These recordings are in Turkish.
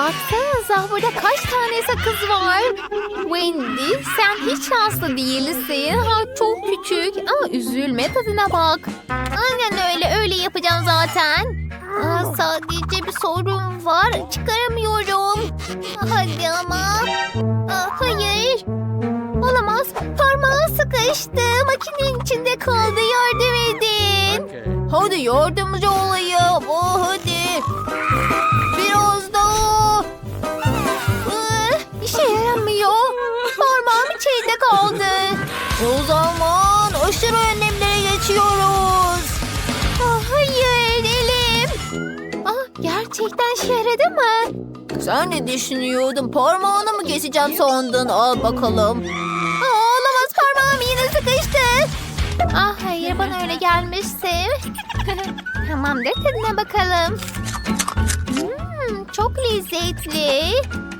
baksanıza burada kaç tane sakız var. Wendy sen hiç şanslı değilsin. Ha, çok küçük ama üzülme tadına bak. Aynen öyle öyle yapacağım zaten. Aa, sadece bir sorun var çıkaramıyorum. Hadi ama. Aa, hayır. Olamaz. Parmağım sıkıştı. Makinenin içinde kaldı. Yardım edin. Hadi yardımcı olayım. Oh hadi. Kaldı. O zaman aşırı önlemlere geçiyoruz. Ah, hayır elim. Ah, gerçekten işe yaradı mı? Sen ne düşünüyordun? Parmağını mı keseceğim sandın? Al bakalım. Aa, olamaz parmağım yine sıkıştı. Ah hayır bana öyle gelmişti. Tamamdır tadına bakalım. Hmm, çok lezzetli.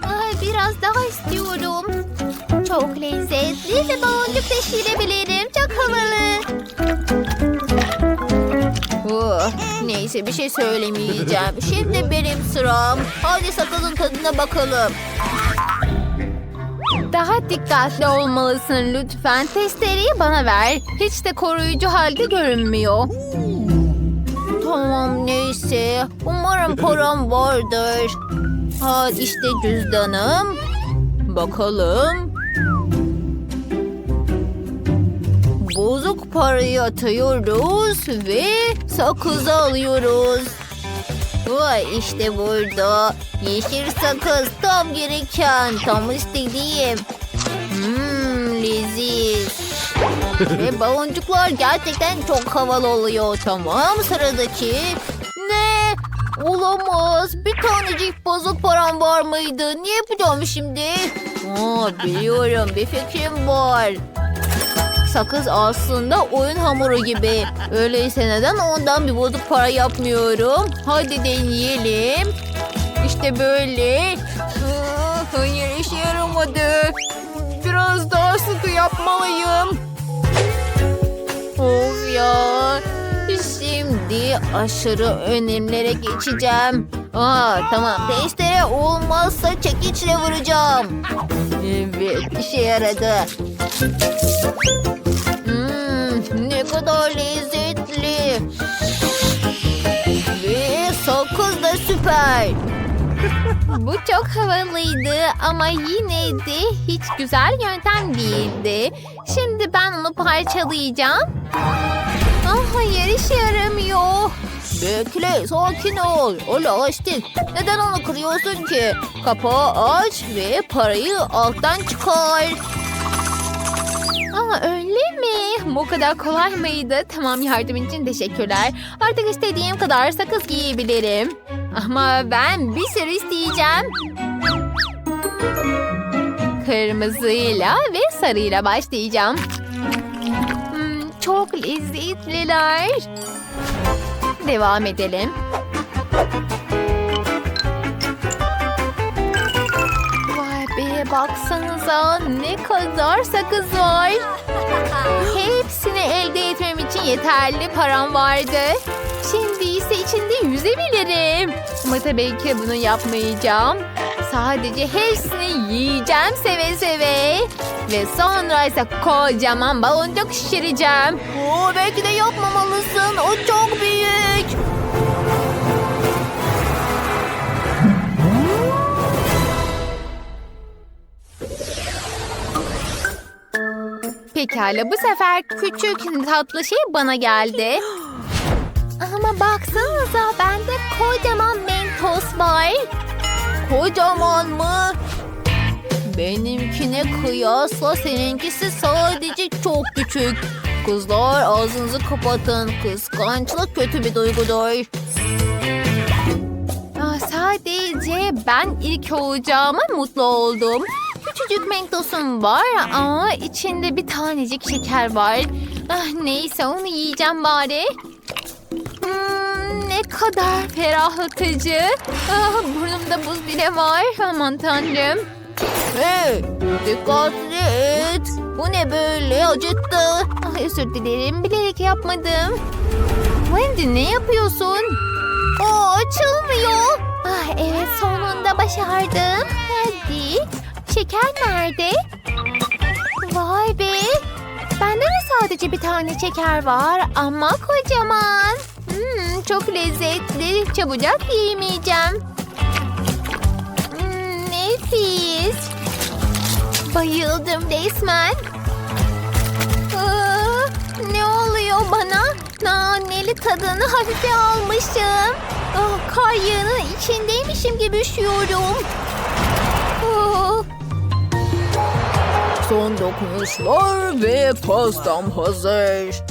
Ay, biraz daha istiyorum. Çok lezzetli ve boncuk taşıyabilirim. Çok havalı. Oh, neyse bir şey söylemeyeceğim. Şimdi benim sıram. Hadi sakızın tadına bakalım. Daha dikkatli olmalısın lütfen. Testereyi bana ver. Hiç de koruyucu halde görünmüyor. Tamam neyse. Umarım param vardır. Ha işte cüzdanım. Bakalım. Bozuk parayı atıyoruz ve sakızı alıyoruz. Vay işte burada. Yeşil sakız tam gereken, tam istediğim. Hmm, leziz. Ve baloncuklar gerçekten çok havalı oluyor. Tamam sıradaki. Ne? Olamaz. Bir tanecik bozuk param var mıydı? Ne yapacağım şimdi? Aa, biliyorum bir fikrim var. Sakız aslında oyun hamuru gibi. Öyleyse neden ondan bir bozuk para yapmıyorum? Hadi deneyelim. İşte böyle. Aa, hayır işe yaramadı. Biraz daha sıkı yapmalıyım. Of ya. Şimdi aşırı önemlere geçeceğim. Aa, tamam testere olmazsa çekiçle vuracağım. Evet işe yaradı. Hmm, ne kadar lezzetli. Ve sakız da süper. Bu çok havalıydı ama yine de hiç güzel yöntem değildi. Şimdi ben onu parçalayacağım. Ah hayır işe yaramıyor. Bekle sakin ol. O lastik. Neden onu kırıyorsun ki? Kapağı aç ve parayı alttan çıkar. Aa öyle mi? Bu kadar kolay mıydı? Tamam yardımın için teşekkürler. Artık istediğim kadar sakız giyebilirim. Ama ben bir sürü isteyeceğim. Kırmızıyla ve sarıyla başlayacağım. Hmm, çok lezzetliler. Devam edelim. Vay be baksanıza ne kadar sakız var. Etmem yeterli param vardı. Şimdi ise içinde yüzebilirim. Ama tabii ki bunu yapmayacağım. Sadece hepsini yiyeceğim seve seve. Ve sonra ise kocaman baloncuk şişireceğim. Oo, belki de yapmamalısın. O çok Pekala bu sefer küçük tatlı şey bana geldi. Ama baksanıza bende kocaman mentos var. Kocaman mı? Benimkine kıyasla seninkisi sadece çok küçük. Kızlar ağzınızı kapatın. Kıskançlık kötü bir duygudur. Aa, sadece ben ilk olacağıma mutlu oldum. Küçücük mentosum var ama içinde bir tanecik şeker var. Ah, neyse onu yiyeceğim bari. Hmm, ne kadar ferahlatıcı. Ah, burnumda buz bile var. Aman tanrım. Hey, dikkatli et. Bu ne böyle acıttı. Ah, özür dilerim bilerek yapmadım. Wendy ne yapıyorsun? Aa, açılmıyor. Ah, Evet sonunda başardım. Hadi. Şeker nerede? Vay be. Bende de sadece bir tane şeker var ama kocaman. Hmm, çok lezzetli. Çabucak yiyemeyeceğim. Hmm, nefis. Bayıldım resmen. Aa, ne oluyor bana? Naneli tadını hafife almışım. Ah, kar Son dokunuşlar ve pastam hazır.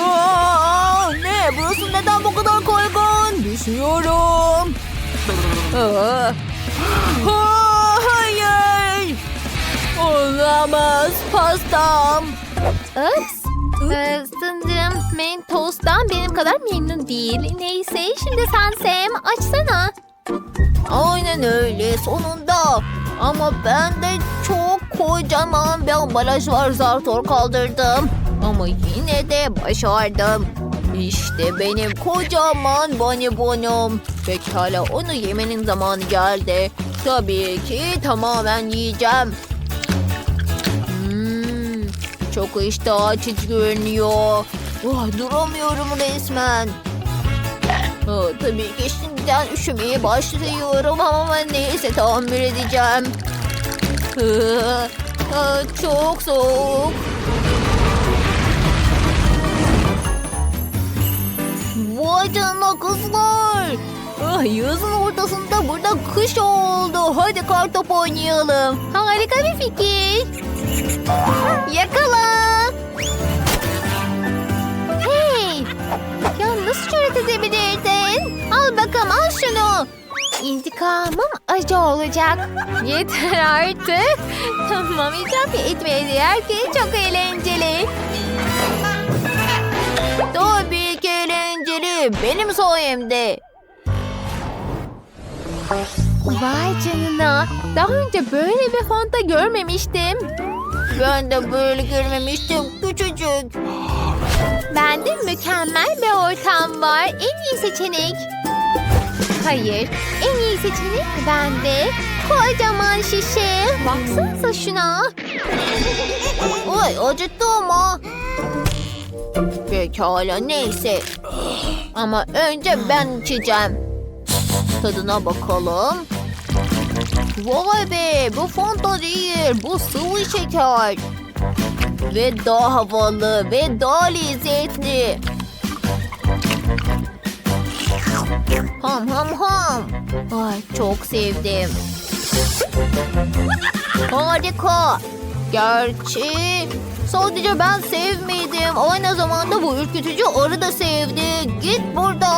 Aa, ne? Burası neden bu kadar kaygan? Düşüyorum. Aa. Aa, hayır. Olamaz pastam. Ups. Ee, sanırım Mentos'tan benim kadar memnun değil. Neyse şimdi sen Sam açsana. Aynen öyle sonunda. Ama bende çok kocaman bir ambalaj var zar kaldırdım. Ama yine de başardım. İşte benim kocaman bonibonum. Pekala onu yemenin zamanı geldi. Tabii ki tamamen yiyeceğim. Hmm, çok iştah açıcı görünüyor. Oh, duramıyorum resmen. Aa, tabii ki şimdiden üşümeye başlıyorum ama neyse tahammül edeceğim. Aa, çok soğuk. Vay canına kızlar. Ah, yazın ortasında burada kış oldu. Hadi kartop oynayalım. Harika bir fikir. Yakala. Cüret edebilirdin? Al bakalım al şunu. İntikamım acı olacak. Yeter artık. Tamam itiraf etmeye değer ki çok eğlenceli. Tabii ki eğlenceli. Benim sayemde. Vay canına. Daha önce böyle bir fonta görmemiştim. Ben de böyle görmemiştim. Küçücük. Bende mükemmel bir ortam var. En iyi seçenek. Hayır, en iyi seçenek bende. Kocaman şişe. Baksanıza şuna. Ay acıttı ama. Pekala neyse. Ama önce ben içeceğim. Tadına bakalım. Vay be bu Fanta değil bu sıvı şeker. Ve daha havalı ve daha lezzetli. Ham ham ham. Ay çok sevdim. Harika. Gerçi sadece ben sevmedim. Aynı zamanda bu ürkütücü arı da sevdi. Git buradan.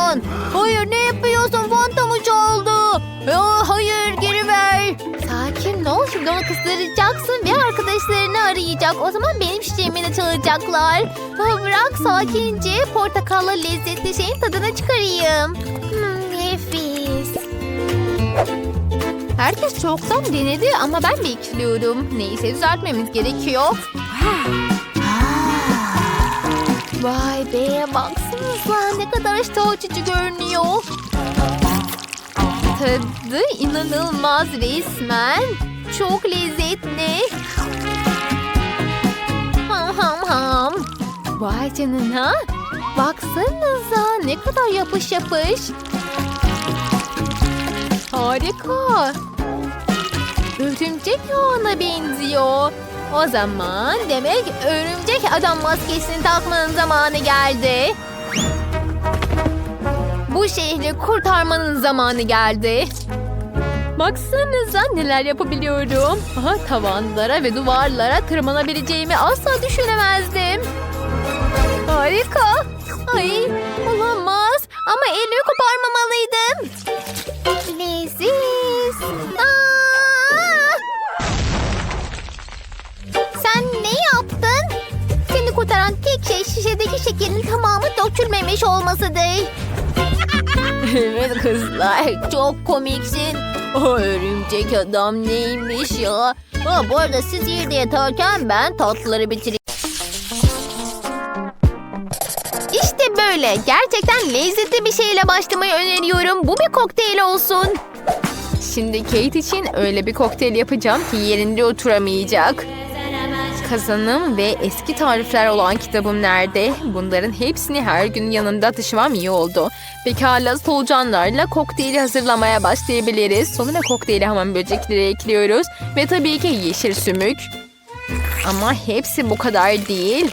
Arayacak. O zaman benim şişemi de çalacaklar. Bırak sakince portakallı lezzetli şeyin tadını çıkarayım. Hmm, nefis. Herkes çoktan denedi ama ben bekliyorum. Neyse düzeltmemiz gerekiyor. Vay be baksanıza ne kadar iştah görünüyor. Tadı inanılmaz resmen. Çok lezzetli. Ham. Vay canına. Baksanıza ne kadar yapış yapış. Harika. Örümcek yağına benziyor. O zaman demek örümcek adam maskesini takmanın zamanı geldi. Bu şehri kurtarmanın zamanı geldi. Baksanıza neler yapabiliyorum. Aha, tavanlara ve duvarlara tırmanabileceğimi asla düşünemezdim. Harika. Ay olamaz. Ama elimi koparmamalıydım. Leziz. Sen ne yaptın? Seni kurtaran tek şey şişedeki şekerin tamamı dökülmemiş olmasıdır. Evet kızlar çok komiksin. O örümcek adam neymiş ya? Ha, bu arada siz yerde yatarken ben tatlıları bitireyim. İşte böyle. Gerçekten lezzetli bir şeyle başlamayı öneriyorum. Bu bir kokteyl olsun. Şimdi Kate için öyle bir kokteyl yapacağım ki yerinde oturamayacak. Kazanım ve eski tarifler olan kitabım nerede? Bunların hepsini her gün yanında taşımam iyi oldu. Pekala solucanlarla kokteyli hazırlamaya başlayabiliriz. Sonra kokteyli hamam böcekleri ekliyoruz. Ve tabii ki yeşil sümük. Ama hepsi bu kadar değil.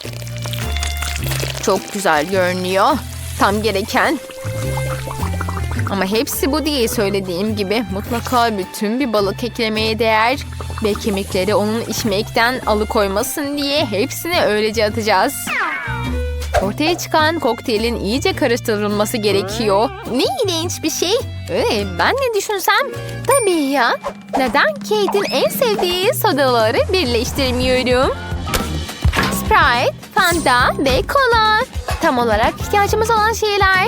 Çok güzel görünüyor. Tam gereken. Ama hepsi bu değil söylediğim gibi. Mutlaka bütün bir balık eklemeye değer. Ve kemikleri onun içmekten alıkoymasın diye hepsini öylece atacağız. Ortaya çıkan kokteylin iyice karıştırılması gerekiyor. Ne ilginç bir şey. Ee, ben ne düşünsem? Tabii ya. Neden Kate'in en sevdiği sodaları birleştirmiyorum? Sprite, Fanta ve kola. Tam olarak ihtiyacımız olan şeyler.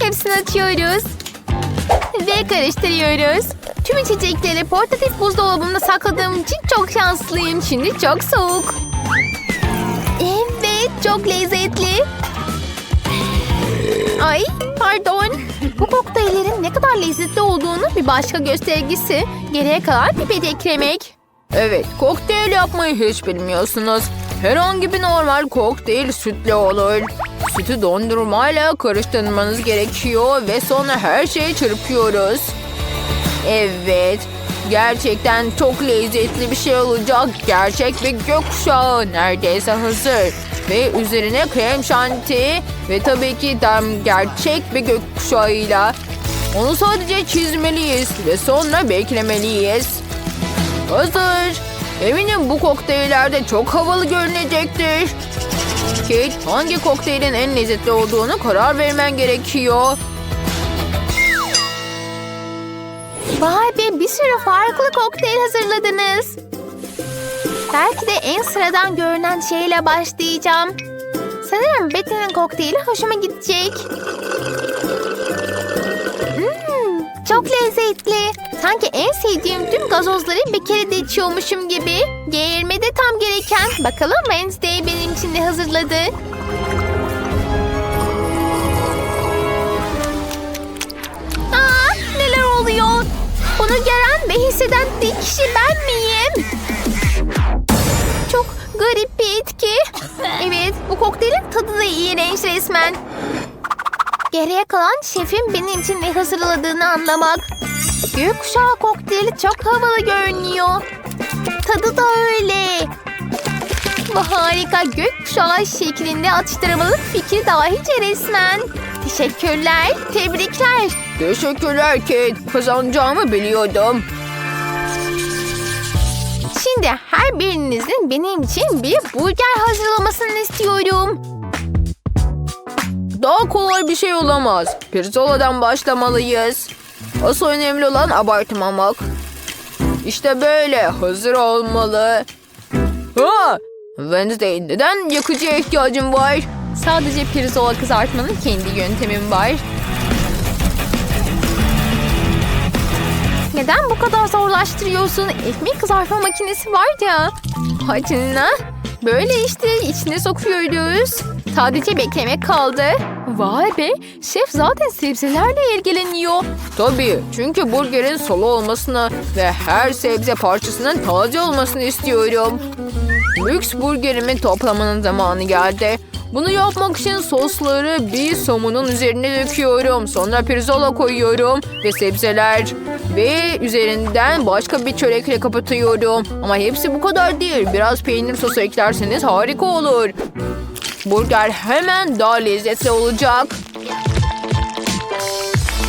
Hepsini açıyoruz. Ve karıştırıyoruz. Tüm içecekleri portatif buzdolabımda sakladığım için çok şanslıyım. Şimdi çok soğuk. Evet, çok lezzetli. Ay pardon. Bu kokteyllerin ne kadar lezzetli olduğunu bir başka göstergesi. Geriye kalan pipet eklemek. Evet kokteyl yapmayı hiç bilmiyorsunuz. Herhangi bir normal kokteyl sütlü olur. Sütü dondurmayla karıştırmanız gerekiyor ve sonra her şeyi çırpıyoruz. Evet. Gerçekten çok lezzetli bir şey olacak. Gerçek bir gökkuşağı neredeyse hazır. Ve üzerine krem şanti ve tabii ki tam gerçek bir gökkuşağıyla. Onu sadece çizmeliyiz ve sonra beklemeliyiz. Hazır. Eminim bu kokteyllerde çok havalı görünecektir. Kate, hangi kokteylin en lezzetli olduğunu karar vermen gerekiyor. Vay be bir sürü farklı kokteyl hazırladınız. Belki de en sıradan görünen şeyle başlayacağım. Sanırım Betty'nin kokteyli hoşuma gidecek. Çok lezzetli. Sanki en sevdiğim tüm gazozları bir kere de içiyormuşum gibi. Geğirme de tam gereken. Bakalım Wednesday benim için ne hazırladı. Aa, neler oluyor? Bunu gören ve hisseden tek kişi ben miyim? Çok garip bir etki. Evet, bu kokteylin tadı da iğrenç resmen. Geriye kalan şefin benim için ne hazırladığını anlamak. Gökkuşağı kokteyli çok havalı görünüyor. Tadı da öyle. Bu harika gökkuşağı şeklinde atıştırmalık fikri dahice resmen. Teşekkürler, tebrikler. Teşekkürler Kate. Kazanacağımı biliyordum. Şimdi her birinizin benim için bir burger hazırlamasını istiyorum. Daha kolay bir şey olamaz. Pirzola'dan başlamalıyız. Asıl önemli olan abartmamak. İşte böyle hazır olmalı. Ha! Wednesday neden yakıcıya ihtiyacım var? Sadece pirzola kızartmanın kendi yöntemim var. Neden bu kadar zorlaştırıyorsun? Ekmek kızartma makinesi var ya. Hacına. Böyle işte içine sokuyoruz. Sadece beklemek kaldı. Vay be şef zaten sebzelerle ilgileniyor. Tabii çünkü burgerin sulu olmasını ve her sebze parçasının taze olmasını istiyorum. Lüks burgerimi toplamanın zamanı geldi. Bunu yapmak için sosları bir somunun üzerine döküyorum. Sonra pirzola koyuyorum ve sebzeler. Ve üzerinden başka bir çörekle kapatıyorum. Ama hepsi bu kadar değil. Biraz peynir sosu eklerseniz harika olur. Burger hemen daha lezzetli olacak.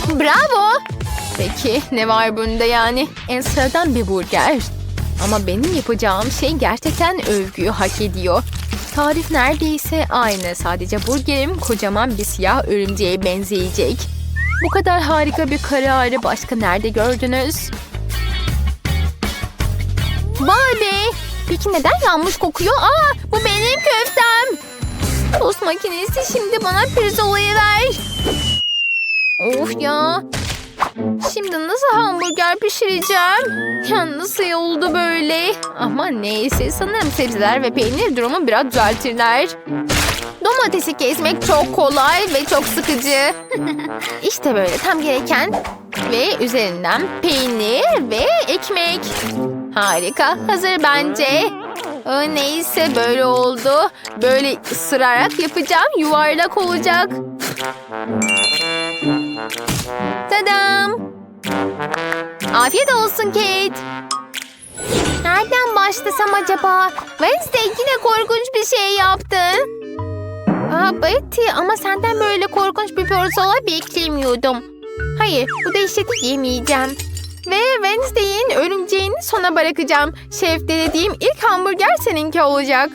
Bravo. Peki ne var bunda yani? En sıradan bir burger. Ama benim yapacağım şey gerçekten övgüyü hak ediyor. Tarif neredeyse aynı. Sadece burgerim kocaman bir siyah örümceğe benzeyecek. Bu kadar harika bir kararı başka nerede gördünüz? Vay be. Peki neden yanmış kokuyor? Aa, bu benim köftem. Tost makinesi şimdi bana pirzolayı ver. Of ya. Şimdi nasıl hamburger pişireceğim? Ya nasıl oldu böyle? Ama neyse sanırım sebzeler ve peynir durumu biraz düzeltirler. Domatesi kesmek çok kolay ve çok sıkıcı. işte böyle tam gereken. Ve üzerinden peynir ve ekmek. Harika. Hazır bence. Neyse böyle oldu. Böyle ısırarak yapacağım. Yuvarlak olacak. Tadam. Afiyet olsun Kate. Nereden başlasam acaba? Wednesday yine korkunç bir şey yaptın. Aa Betty ama senden böyle korkunç bir pirzola beklemiyordum. Hayır bu dehşeti yemeyeceğim. Ve Wednesday'in örümceğini sona bırakacağım. Şef dediğim ilk hamburger seninki olacak.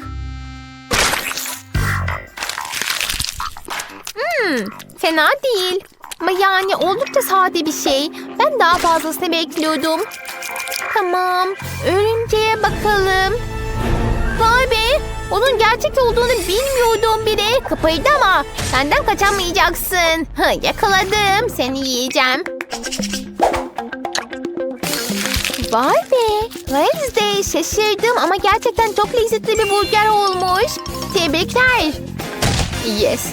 Hmm, fena değil. Ama yani oldukça sade bir şey. Ben daha fazlasını bekliyordum. Tamam, örümceğe bakalım. Vay be, onun gerçek olduğunu bilmiyordum bile. Kıpırdama, benden kaçamayacaksın. Hı, yakaladım, seni yiyeceğim. Vay be, Wednesday şaşırdım ama gerçekten çok lezzetli bir burger olmuş. Tebrikler. Yes.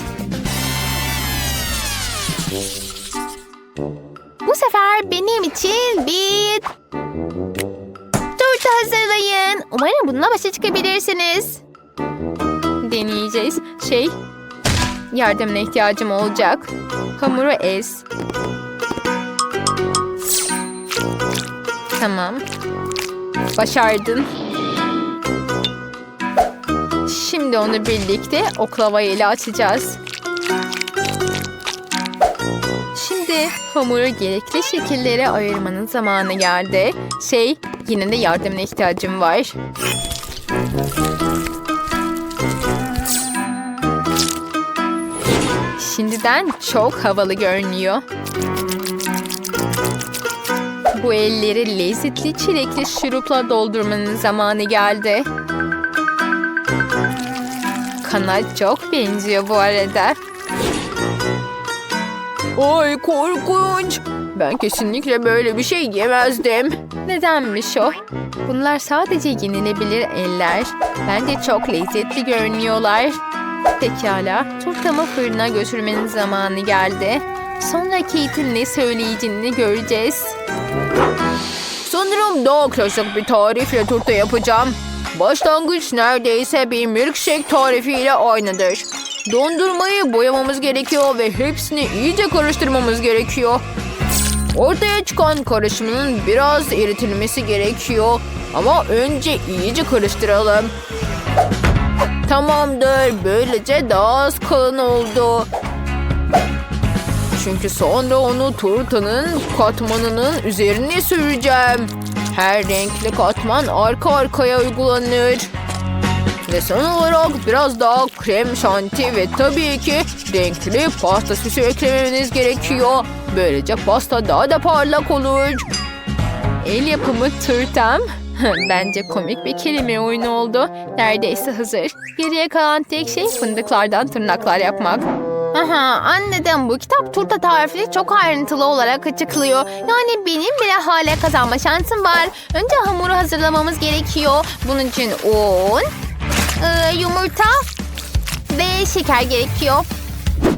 Bu sefer benim için bir turta hazırlayın. Umarım bununla başa çıkabilirsiniz. Deneyeceğiz. Şey, yardımına ihtiyacım olacak. Hamuru ez. Tamam. Başardın. Şimdi onu birlikte oklava ile açacağız. Şimdi hamuru gerekli şekillere ayırmanın zamanı geldi. Şey, yine de yardımına ihtiyacım var. Şimdiden çok havalı görünüyor. Bu elleri lezzetli çilekli şurupla doldurmanın zamanı geldi. Kana çok benziyor bu arada. Ay korkunç. Ben kesinlikle böyle bir şey yemezdim. Nedenmiş o? Bunlar sadece yenilebilir eller. Bence çok lezzetli görünüyorlar. Pekala, turtamı fırına götürmenin zamanı geldi. Sonra Kate'in ne söyleyeceğini göreceğiz. Sanırım daha klasik bir tarifle turta yapacağım. Başlangıç neredeyse bir milkshake tarifiyle aynıdır. Dondurmayı boyamamız gerekiyor ve hepsini iyice karıştırmamız gerekiyor. Ortaya çıkan karışımın biraz eritilmesi gerekiyor. Ama önce iyice karıştıralım. Tamamdır. Böylece daha az kalın oldu. Çünkü sonra onu turtanın katmanının üzerine süreceğim. Her renkli katman arka arkaya uygulanır. Ve son olarak biraz daha krem şanti ve tabii ki renkli pasta süsü eklemeniz gerekiyor. Böylece pasta daha da parlak olur. El yapımı turtam. Bence komik bir kelime oyunu oldu. Neredeyse hazır. Geriye kalan tek şey fındıklardan tırnaklar yapmak. Aha anladım. Bu kitap turta tarifleri çok ayrıntılı olarak açıklıyor. Yani benim bile hala kazanma şansım var. Önce hamuru hazırlamamız gerekiyor. Bunun için un, e, yumurta ve şeker gerekiyor.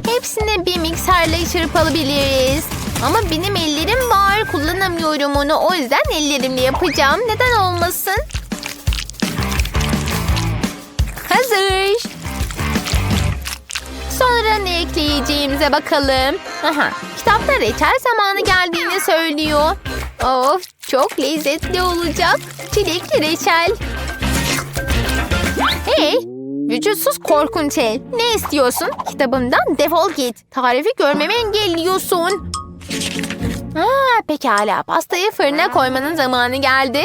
Hepsini bir mikserle çırpabiliriz. Ama benim ellerim var. Kullanamıyorum onu. O yüzden ellerimle yapacağım. Neden olmasın? Hazır. Sonra ne ekleyeceğimize bakalım. Aha, kitapta reçel zamanı geldiğini söylüyor. Of, çok lezzetli olacak. Çilekli reçel. Hey, vücutsuz korkunç el. Ne istiyorsun? Kitabımdan defol git. Tarifi görmemi engelliyorsun. Aa, pekala. Pastayı fırına koymanın zamanı geldi.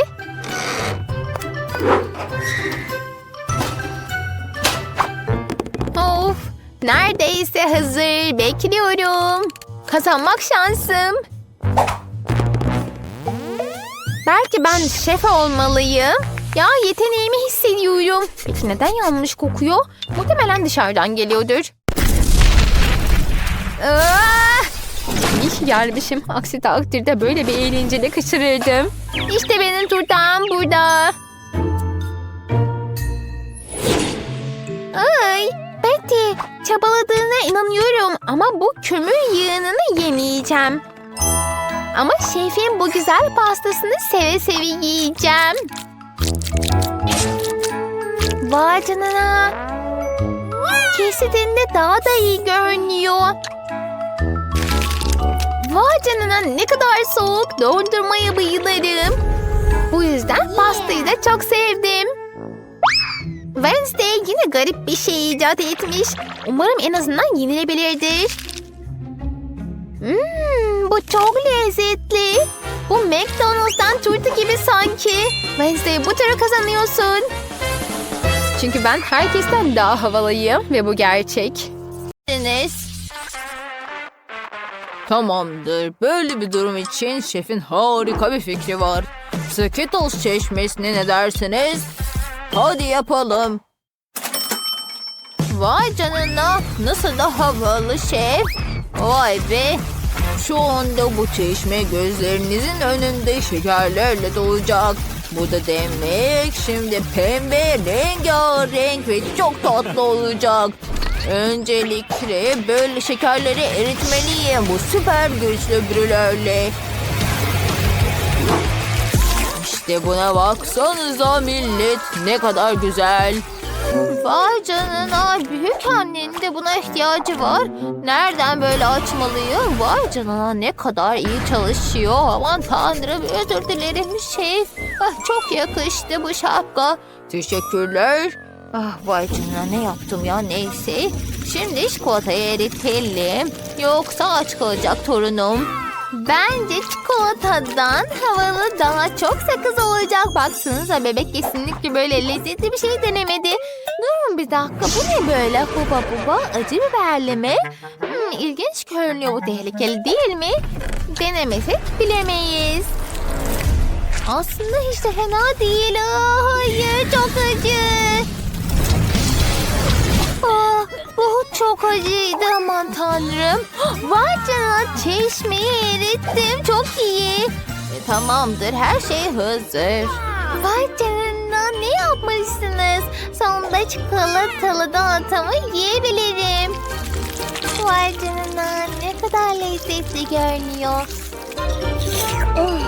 Neredeyse hazır. Bekliyorum. Kazanmak şansım. Belki ben şef olmalıyım. Ya yeteneğimi hissediyorum. Peki neden yanmış kokuyor? Muhtemelen dışarıdan geliyordur. Aa! İyi ki gelmişim. Aksi takdirde böyle bir eğlenceli kaçırırdım. İşte benim turtam burada. Ay, Bitti. Çabaladığına inanıyorum ama bu kömür yığınını yemeyeceğim. Ama şefin bu güzel pastasını seve seve yiyeceğim. Vay canına. Kesildiğinde daha da iyi görünüyor. Vay canına ne kadar soğuk. Dondurmaya bayılırım. Bu yüzden pastayı da çok sevdim. Wednesday yine garip bir şey icat etmiş. Umarım en azından yenilebilirdir. Hmm, bu çok lezzetli. Bu McDonald's'tan turta gibi sanki. Wednesday bu turu kazanıyorsun. Çünkü ben herkesten daha havalıyım ve bu gerçek. Deniz. Tamamdır. Böyle bir durum için şefin harika bir fikri var. Skittles çeşmesine ne dersiniz? Hadi yapalım. Vay canına. Nasıl da havalı şef. Vay be. Şu anda bu çeşme gözlerinizin önünde şekerlerle dolacak. Bu da demek şimdi pembe, rengarenk ve çok tatlı olacak. Öncelikle böyle şekerleri eritmeliyim bu süper güçlü brülerle. İşte buna baksanıza millet ne kadar güzel. Vay canına. Büyük annenin de buna ihtiyacı var. Nereden böyle açmalıyım? Vay canına ne kadar iyi çalışıyor. Aman tanrım özür dilerim şef. Ah, çok yakıştı bu şapka. Teşekkürler. Ah vay canına ne yaptım ya neyse. Şimdi çikolatayı eritelim. Yoksa aç kalacak torunum. Bence çikolatadan havalı daha çok sakız olacak. Baksanıza bebek kesinlikle böyle lezzetli bir şey denemedi. Durun bir dakika bu ne böyle? Huba buba acı biberli mi? Hmm, ilginç görünüyor bu tehlikeli değil mi? Denemesek bilemeyiz. Aslında hiç de fena değil. Hayır çok acı. Bu çok acıydı aman tanrım. Vay canına çeşmeyi erittim çok iyi. E, tamamdır her şey hazır. Vay canına ne yapmışsınız? Sonunda çikolatalı donatamı yiyebilirim. Vay canına ne kadar lezzetli görünüyor. Oh.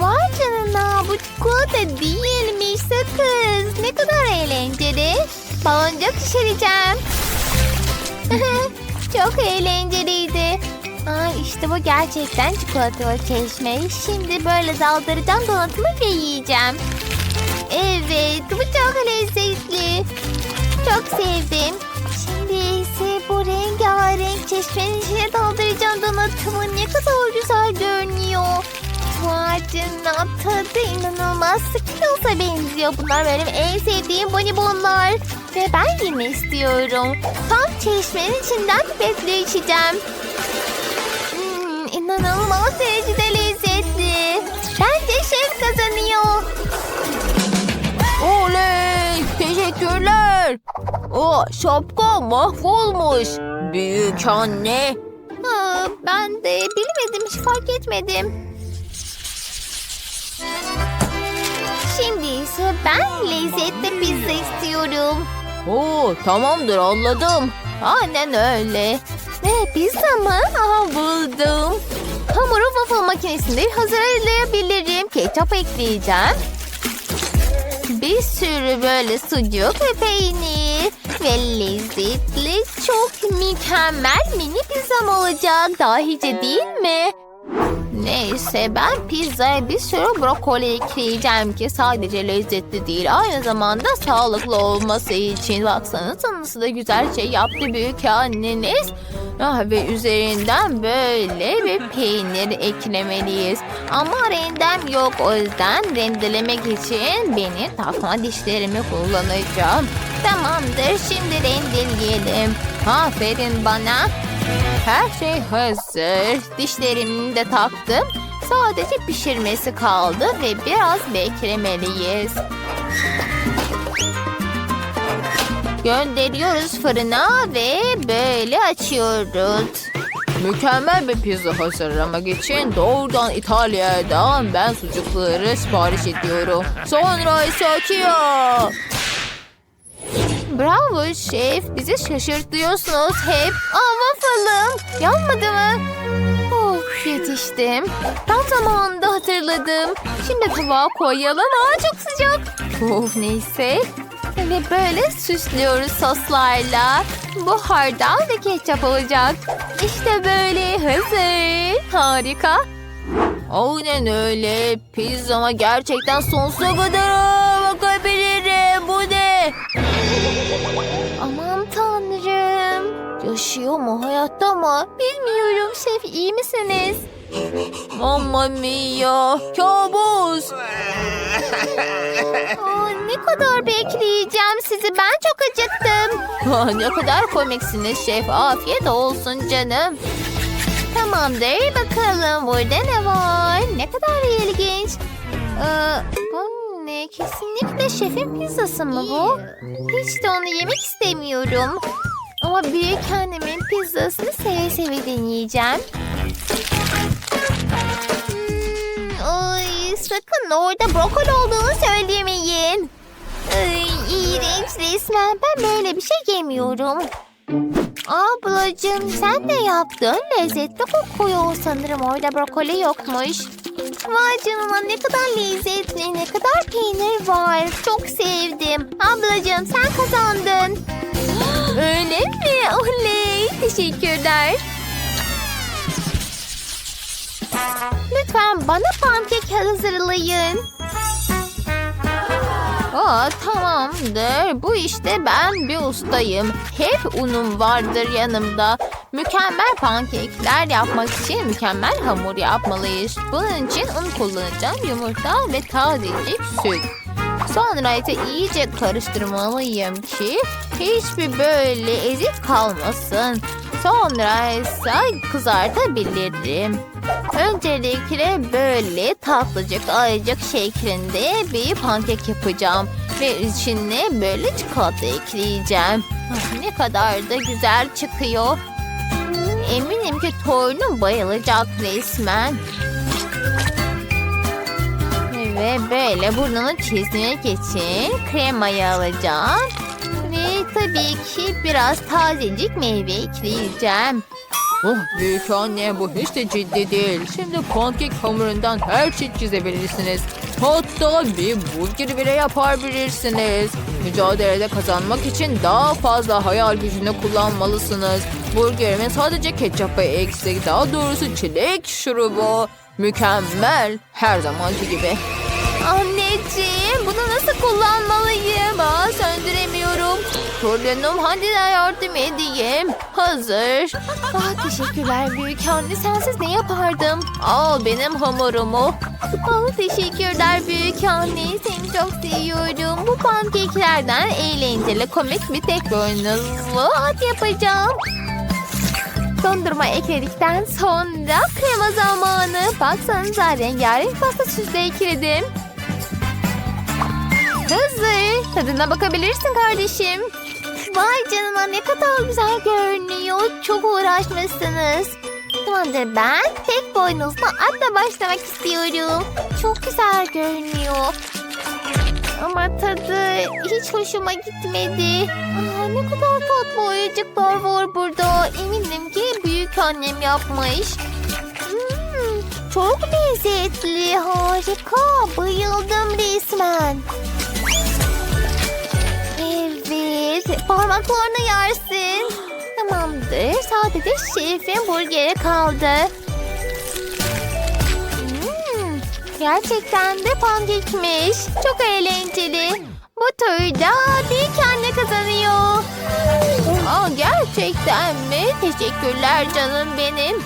Vay canına bu çikolata değilmiş sakız. Ne kadar eğlenceli. Baloncuk şişireceğim. Çok eğlenceliydi. Aa, işte bu gerçekten çikolatalı çeşme. Şimdi böyle daldıracağım donatımı ve yiyeceğim. Evet bu çok lezzetli. Çok sevdim. Şimdi ise bu rengarenk çeşmenin içine dolduracağım donatımı. Ne kadar güzel görünüyor. Vay canına tadı inanılmaz Skittles'a benziyor. Bunlar benim en sevdiğim bonibonlar. Ve ben yine istiyorum. Tam çeşmenin içinden pipetle içeceğim. Hmm, inanılmaz derecede lezzetli. Bence şef kazanıyor. Oley! Teşekkürler. O şapka mahvolmuş. Büyük anne. Aa, ben de bilmedim hiç fark etmedim. Şimdi ise ben lezzetli pizza istiyorum. Oo tamamdır anladım. Aynen öyle. Ne pizza mı? Aha buldum. Hamuru waffle makinesinde hazırlayabilirim. Ketçap ekleyeceğim. Bir sürü böyle sucuk ve peynir. Ve lezzetli çok mükemmel mini pizzam olacak. Dahice değil mi? Neyse ben pizzaya bir sürü brokoli ekleyeceğim ki sadece lezzetli değil aynı zamanda sağlıklı olması için. Baksanıza nasıl da güzel şey yaptı büyük anneniz. Ah, ve üzerinden böyle bir peynir eklemeliyiz. Ama rendem yok o yüzden rendelemek için benim takma dişlerimi kullanacağım. Tamamdır şimdi rendeleyelim. Aferin bana. Her şey hazır. Dişlerimi de taktım. Sadece pişirmesi kaldı ve biraz beklemeliyiz. Gönderiyoruz fırına ve böyle açıyoruz. Mükemmel bir pizza hazırlamak için doğrudan İtalya'dan ben sucukları sipariş ediyorum. Sonra ise Kia. Bravo şef. Bizi şaşırtıyorsunuz hep. Aa waffle'ım. Yanmadı mı? Of yetiştim. Tam zamanında hatırladım. Şimdi tabağa koyalım. Aa çok sıcak. Of neyse. Ve böyle süslüyoruz soslarla. Bu hardal ve ketçap olacak. İşte böyle hazır. Harika. Aynen öyle. Pizzama gerçekten sonsuza kadar bakabilirim. Bu ne? Aman tanrım. Yaşıyor mu hayatta mı? Bilmiyorum şef iyi misiniz? Mamma mia. Kabus. Aa, ne kadar bekleyeceğim sizi ben çok acıktım. Ah, ne kadar komiksiniz şef. Afiyet olsun canım. Tamamdır bakalım burada ne var? Ne kadar ilginç. Ee? Kesinlikle şefin pizzası mı bu? Hiç de onu yemek istemiyorum. Ama büyük annemin pizzasını seve seve deneyeceğim. Hmm, ay, sakın orada brokoli olduğunu söylemeyin. Ay, iğrenç resmen. Ben böyle bir şey yemiyorum. Ablacığım sen ne yaptın? Lezzetli kokuyor. Sanırım orada brokoli yokmuş. Vay canına ne kadar lezzetli, ne kadar peynir var. Çok sevdim. Ablacığım sen kazandın. Öyle mi? Oley. Teşekkürler. Lütfen bana pankek hazırlayın. Aa, tamamdır. Bu işte ben bir ustayım. Hep unum vardır yanımda. Mükemmel pankekler yapmak için mükemmel hamur yapmalıyız. Bunun için un kullanacağım. Yumurta ve tazecik süt. Sonra ise iyice karıştırmalıyım ki hiçbir böyle ezik kalmasın. Sonra ise kızartabilirim. Öncelikle böyle tatlıcık ayıcık şeklinde bir pankek yapacağım. Ve içine böyle çikolata ekleyeceğim. Ah, Ne kadar da güzel çıkıyor. Eminim ki torunum bayılacak resmen. Ve böyle burnunu çizmek için kremayı alacağım. Ve tabii ki biraz tazecik meyve ekleyeceğim. Oh büyük anne bu hiç de ciddi değil. Şimdi pankek hamurundan her şey çizebilirsiniz. Hatta bir burger bile yapabilirsiniz. Mücadelede kazanmak için daha fazla hayal gücünü kullanmalısınız. Burgerimin sadece ketçapı eksik. Daha doğrusu çilek şurubu. Mükemmel. Her zamanki gibi. Anneciğim bunu nasıl kullanmalıyım? Aa, söndüremiyorum. Torunum hadi de yardım edeyim. Hazır. Ah, teşekkürler büyük anne. Sensiz ne yapardım? Al benim hamurumu. Ah, teşekkürler büyük anne. Seni çok seviyorum. Bu pankeklerden eğlenceli komik bir tek boynuzlu at yapacağım. Dondurma ekledikten sonra krema zamanı. Baksanıza rengarenk pasta süsü ekledim. Hazır. Tadına bakabilirsin kardeşim. Vay canına ne kadar güzel görünüyor. Çok uğraşmışsınız. Tamamdır ben tek boynuzlu atla başlamak istiyorum. Çok güzel görünüyor. Ama tadı hiç hoşuma gitmedi. Aa, ne kadar tatlı oyuncaklar var burada. Eminim ki büyük annem yapmış. Hmm, çok lezzetli, harika. Bayıldım resmen. Parmaklarını yersin. Tamamdır, sadece şefin burgeri kaldı. Hmm, gerçekten de pankekmiş. Çok eğlenceli. Bu turda bir anne kazanıyor. Aa, gerçekten mi? Teşekkürler canım benim.